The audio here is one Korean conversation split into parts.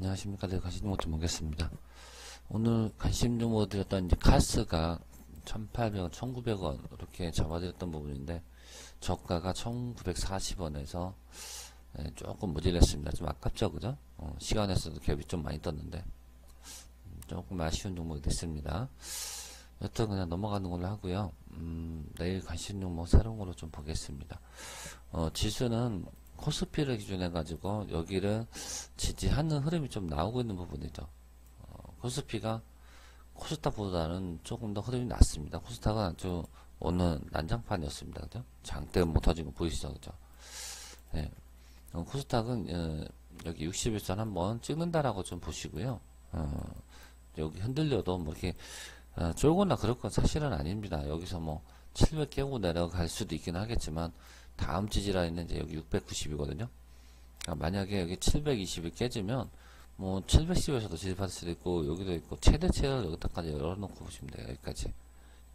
안녕하십니까. 네, 관심 종목 보겠습니다. 오늘 관심 종목 드렸던 이제 카스가 1,800원, 1,900원 이렇게 잡아드렸던 부분인데 저가가 1,940원에서 네, 조금 모질렸습니다. 좀 아깝죠, 그죠? 어, 시간에서도 갭이 좀 많이 떴는데 음, 조금 아쉬운 종목이 됐습니다. 여튼 그냥 넘어가는 걸로 하고요. 음, 내일 관심 종목 새로운 걸로 좀 보겠습니다. 어, 지수는 코스피를 기준해 가지고 여기를 지지하는 흐름이 좀 나오고 있는 부분이죠. 어, 코스피가 코스닥보다는 조금 더 흐름이 낮습니다. 코스닥은 아주 오늘 난장판이었습니다. 그죠? 장대 못거 보이시죠? 그죠? 네. 어, 코스닥은 어, 여기 61선 한번 찍는다라고 좀 보시고요. 어, 여기 흔들려도 뭐 이렇게 어, 쫄거나 그럴 건 사실은 아닙니다. 여기서 뭐 700 깨고 내려갈 수도 있긴 하겠지만 다음 지지라인은 이제 여기 690이거든요. 그러니까 만약에 여기 720이 깨지면 뭐 710에서도 지지받을 수도 있고 여기도 있고 최대치를 여기다까지 열어놓고 보시면 돼요. 여기까지.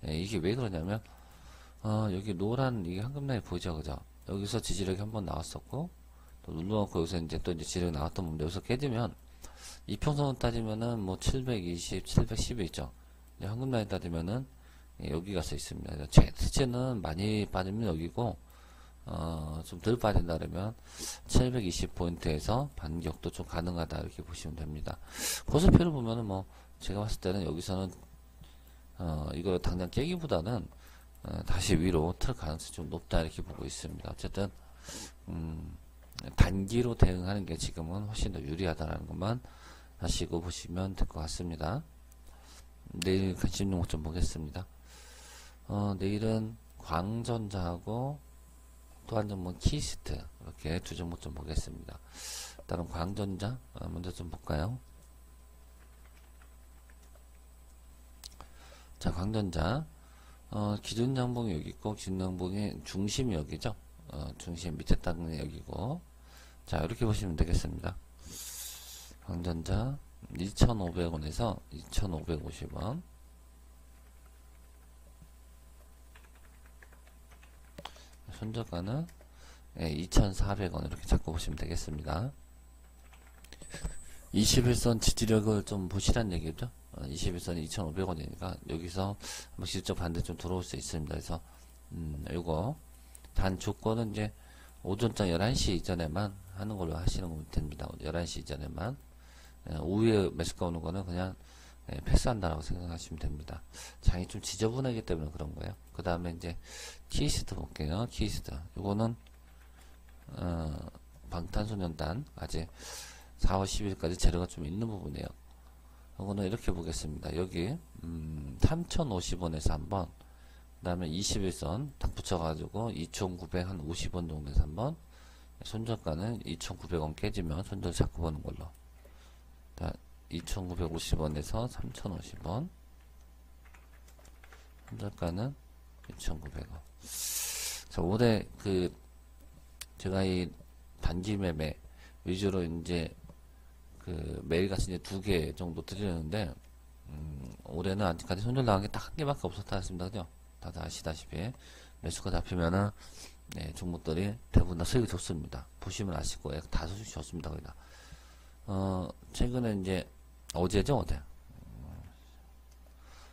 예, 이게 왜 그러냐면 어, 여기 노란 이게 황금라인 보이죠, 그죠? 여기서 지지력이 한번 나왔었고 또 눌러놓고 여기서 이제 또 이제 지지력이 나왔던 부분 여기서 깨지면 이평선을 따지면은 뭐 720, 710이 있죠. 황금라인 따지면은 예, 여기가 써 있습니다. 최대치는 많이 빠지면 여기고 어, 좀 덜 빠진다 그러면 720포인트에서 반격도 좀 가능하다 이렇게 보시면 됩니다. 고수표를 보면은 뭐 제가 봤을 때는 여기서는 어, 이거 당장 깨기보다는 어, 다시 위로 틀 가능성이 좀 높다 이렇게 보고 있습니다. 어쨌든 음, 단기로 대응하는 게 지금은 훨씬 더 유리하다는 것만 하시고 보시면 될 것 같습니다. 내일 관심 종목 좀 보겠습니다. 어, 내일은 광전자하고 또한 종목 키스트 이렇게 두 종목 좀 보겠습니다. 일단은 광전자 어, 먼저 좀 볼까요? 자 광전자 어, 기준 양봉이 여기 있고 기준 양봉의 중심이 여기죠. 어, 중심 밑에 땅이 여기고 자 이렇게 보시면 되겠습니다. 광전자 2,500원에서 2,550원 손절가는 예, 2,400원 이렇게 잡고 보시면 되겠습니다. 21선 지지력을 좀 보시란 얘기죠. 어, 21선이 2,500원이니까 여기서 한번 실적 반대 좀 들어올 수 있습니다. 그래서 음, 요거 단 조건은 이제 오전장 11시 이전에만 하는 걸로 하시는 됩니다. 11시 이전에만 예, 오후에 매수가 오는 거는 그냥 예, 패스한다라고 생각하시면 됩니다. 장이 좀 지저분하기 때문에 그런 거예요. 그 다음에 이제 키이스트 볼게요. 키이스트. 이거는 어, 방탄소년단 아직 4월 10일까지 재료가 좀 있는 부분이에요. 이거는 이렇게 보겠습니다. 여기 음, 3,050원에서 한번 그 다음에 21선 딱 붙여가지고 2,950원 정도에서 한번 손절가는 2,900원 깨지면 손절 잡고 보는 걸로 2,950원에서 3,050원. 손절가는 2,900원. 자 올해 그 제가 이 단기 매매 위주로 이제 그 매일같이 이제 두 개 정도 드리는데 음, 올해는 아직까지 손절 나간 게 딱 한 개밖에 없었다 했습니다 그죠 다들 아시다시피 매수가 잡히면은 네, 종목들이 대부분 다 수익이 좋습니다. 보시면 아시고 다 수익이 좋습니다 거의 다. 어, 최근에 이제 어제죠 어제?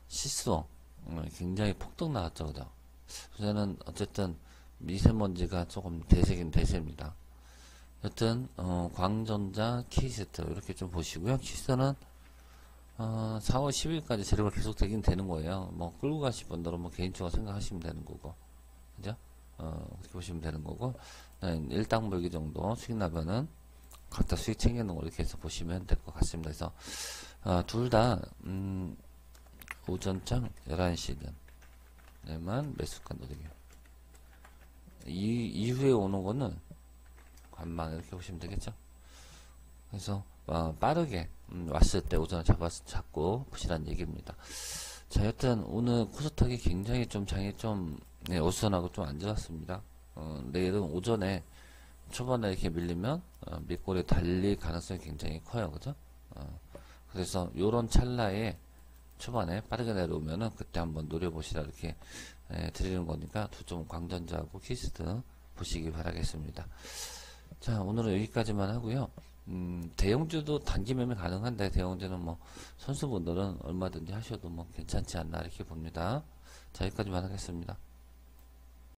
시스로 어, 굉장히 폭등 나왔죠 그죠 저는 어쨌든 미세먼지가 조금 대세긴 대세입니다. 여튼 어, 광전자 키스트 이렇게 좀 보시고요. 키스트는 어, 4월 10일까지 재료가 계속 되긴 되는 거예요. 뭐 끌고 가실 분들은 뭐 개인적으로 생각하시면 되는 거고. 그죠? 어, 그렇게 보시면 되는 거고. 네, 일당벌기 정도 수익 나면은 각자 수익 챙기는 거 이렇게 해서 보시면 될 것 같습니다. 그래서 어, 둘다 음, 오전장 11시는 매수가 노리게 이, 이후에 오는 거는 관망 이렇게 보시면 되겠죠. 그래서 어, 빠르게 음, 왔을 때 오전에 잡았, 잡고 보시라는 얘기입니다. 자, 여튼 오늘 코스닥이 굉장히 좀 장이 좀 네, 어수선하고 좀 안 좋았습니다. 어, 내일은 오전에 초반에 이렇게 밀리면 어, 밑골이 달릴 가능성이 굉장히 커요. 그죠? 어, 그래서 요런 찰나에 초반에 빠르게 내려오면은 그때 한번 노려보시라 이렇게 에, 드리는 거니까 두 점 광전자하고 키스트 보시기 바라겠습니다. 자 오늘은 여기까지만 하고요. 음, 대형주도 단기 매매 가능한데 대형주는 뭐 선수분들은 얼마든지 하셔도 뭐 괜찮지 않나 이렇게 봅니다. 자 여기까지만 하겠습니다.